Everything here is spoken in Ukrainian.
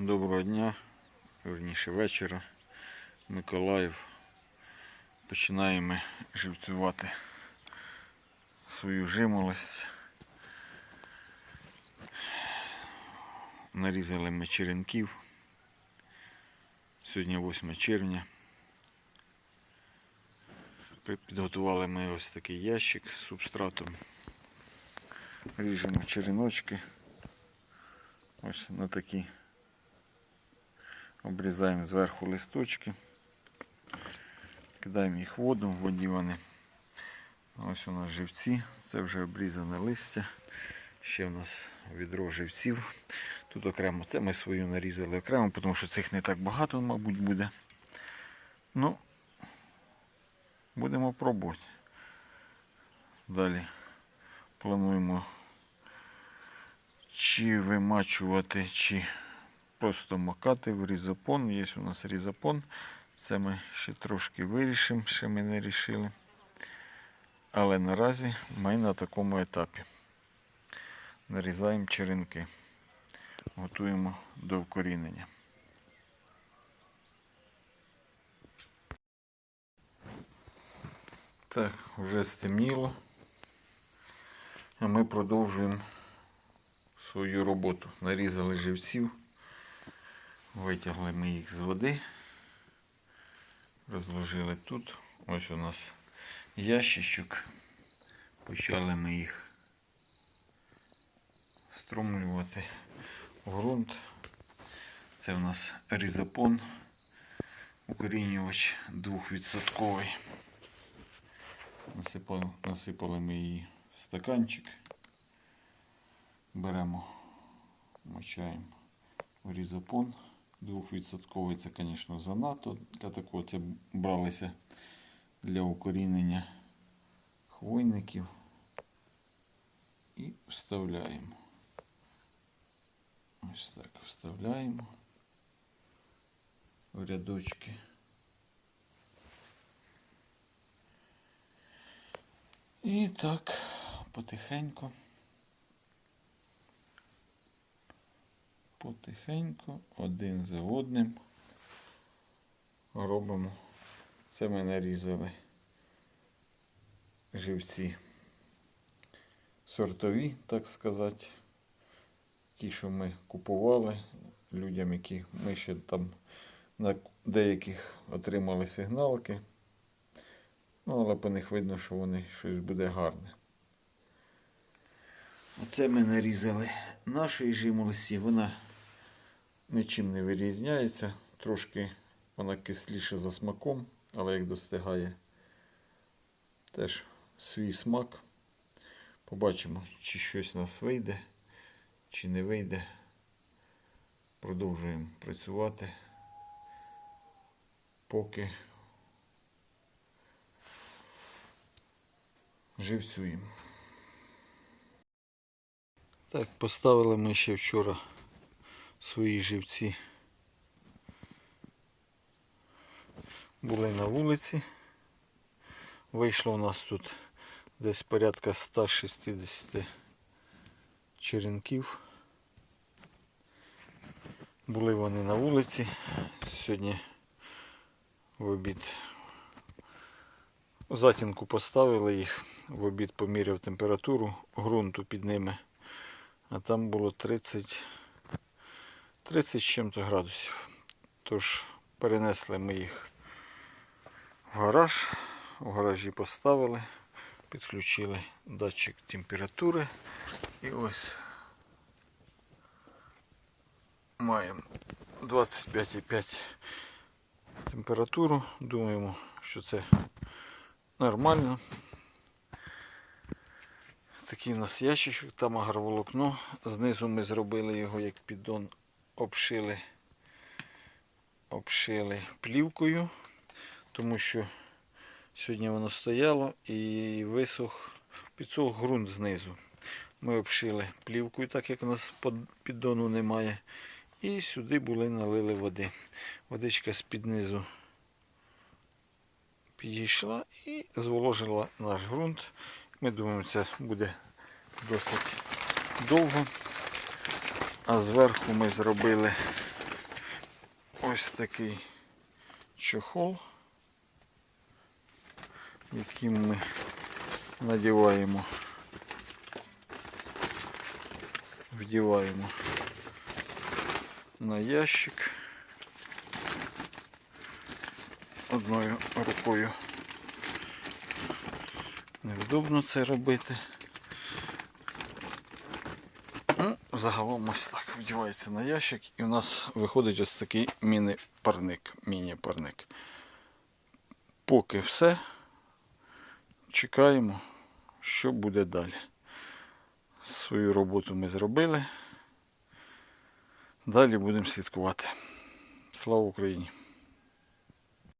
Доброго дня, верніше вечора. Миколаїв. Починаємо живцювати свою жимолость. Нарізали ми черенків. Сьогодні 8 червня. Підготували ми ось такий ящик з субстратом. Ріжемо череночки. Ось на такі. Обрізаємо зверху листочки. Кидаємо їх в воду, в воді вони. Ось у нас живці, це вже обрізане листя. Ще у нас відро живців. Тут окремо, це ми свою нарізали окремо, тому що цих не так багато, мабуть, буде. Ну, будемо пробувати. Далі плануємо чи вимачувати, чи просто макати в різопон. Є у нас різопон. Це ми ще трошки вирішимо, ще ми не рішили. Але наразі ми на такому етапі. Нарізаємо черенки. Готуємо до вкорінення. Так, вже стемніло. А ми продовжуємо свою роботу. Нарізали живців. Витягли ми їх з води. Розложили тут. Ось у нас ящичок. Почали ми їх струмлювати в ґрунт. Це у нас різопон. Укорінювач 2%. Насипали, ми її в стаканчик. Беремо, мочаємо в різопон. Двохвідсотковий це, звісно, занадто. Для такого це бралися для укорінення хвойників. І вставляємо. Ось так вставляємо в рядочки. І так, потихеньку. Потихеньку, один за одним робимо. Це ми нарізали живці сортові, так сказати. Ті, що ми купували людям, які ми ще там на деяких отримали сигналки. Ну, але по них видно, що вони щось буде гарне. Оце ми нарізали нашої жимолості. Вона нічим не вирізняється. Трошки вона кисліша за смаком, але як достигає теж свій смак. Побачимо, чи щось у нас вийде, чи не вийде. Продовжуємо працювати, поки живцюємо. Так, поставили ми ще вчора свої живці. Були на вулиці. Вийшло у нас тут десь порядка 160 черенків. Були вони на вулиці. Сьогодні в обід у затінку поставили їх, в обід поміряв температуру ґрунту під ними. А там було 30, 30 з чим-то градусів. Тож перенесли ми їх в гараж. В гаражі поставили, підключили датчик температури. І ось маємо 25,5 температуру. Думаємо, що це нормально. Такий у нас ящичок, там агроволокно. Знизу ми зробили його як піддон, обшили, обшили плівкою, тому що сьогодні воно стояло і висох, підсох ґрунт знизу. Ми обшили плівкою, так як у нас піддону немає. І сюди були налили води. Водичка з-під низу підійшла і зволожила наш ґрунт. Ми думаємо, це буде досить довго. А зверху ми зробили ось такий чохол, яким ми надіваємо, вдіваємо на ящик одною рукою. Невдобно це робити. Ну, загалом ось так вдівається на ящик і у нас виходить ось такий міні-парник. Міні-парник. Поки все. Чекаємо, що буде далі. Свою роботу ми зробили. Далі будемо слідкувати. Слава Україні!